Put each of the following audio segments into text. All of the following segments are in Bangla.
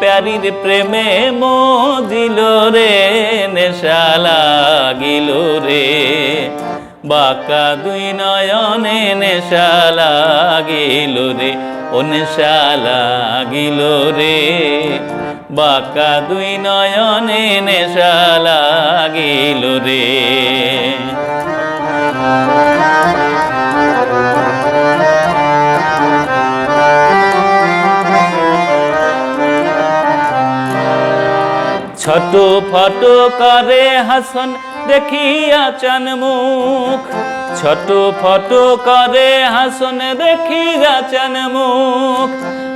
প্যারির প্রেমে মজিল রে, নেশা লাগিল রে। বাঁকা দুই নয়নে নেশা লাগিল রে, ও নেশা লাগিল রে। বাঁকা দুই নয়নে নেশা লাগিল রে। ছোট ফট করে হাসন দেখিয়া চান মুখ ছোট ফট করে হাসন দেখিয়া চান মুখ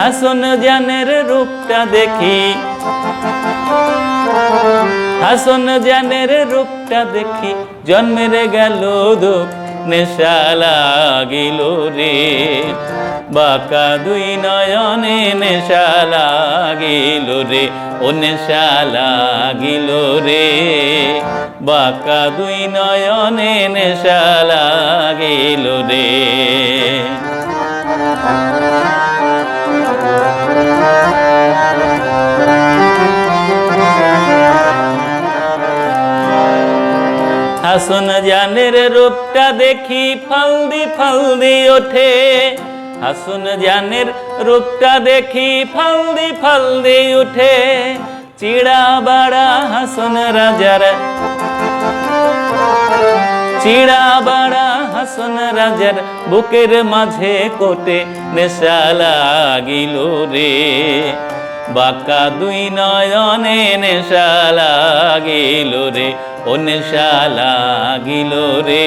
হাসন জানের রূপটা দেখি। হাসন জানের রূপটা দেখি। জন্মের গেল দুঃখ, নেশা লাগিল রে। বাঁকা দুই নয়নে নেশা লাগিল রে, ও নেশা লাগিল রে। বাঁকা দুই নয়নে নেশা লাগিল রে। হাসন জানের রূপটা দেখি ফালদি ফালদি ওঠে। হাসন জানের রূপটা দেখি ফালদি ফালদি উঠে, চিড়া বাড়া হাসন রাজার। চিড়া বাড়া হাসন রাজার বুকের মাঝে কোটে নেশা লাগিল রে। বাঁকা দুই নয়নে নেশা লাগিল রে, ও নেশা লাগিল রে।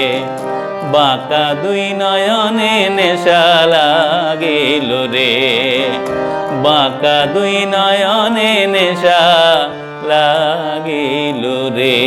বাঁকা দুই নয়নে নেশা লাগিল রে। বাঁকা দুই নয়নে নেশা লাগিল রে।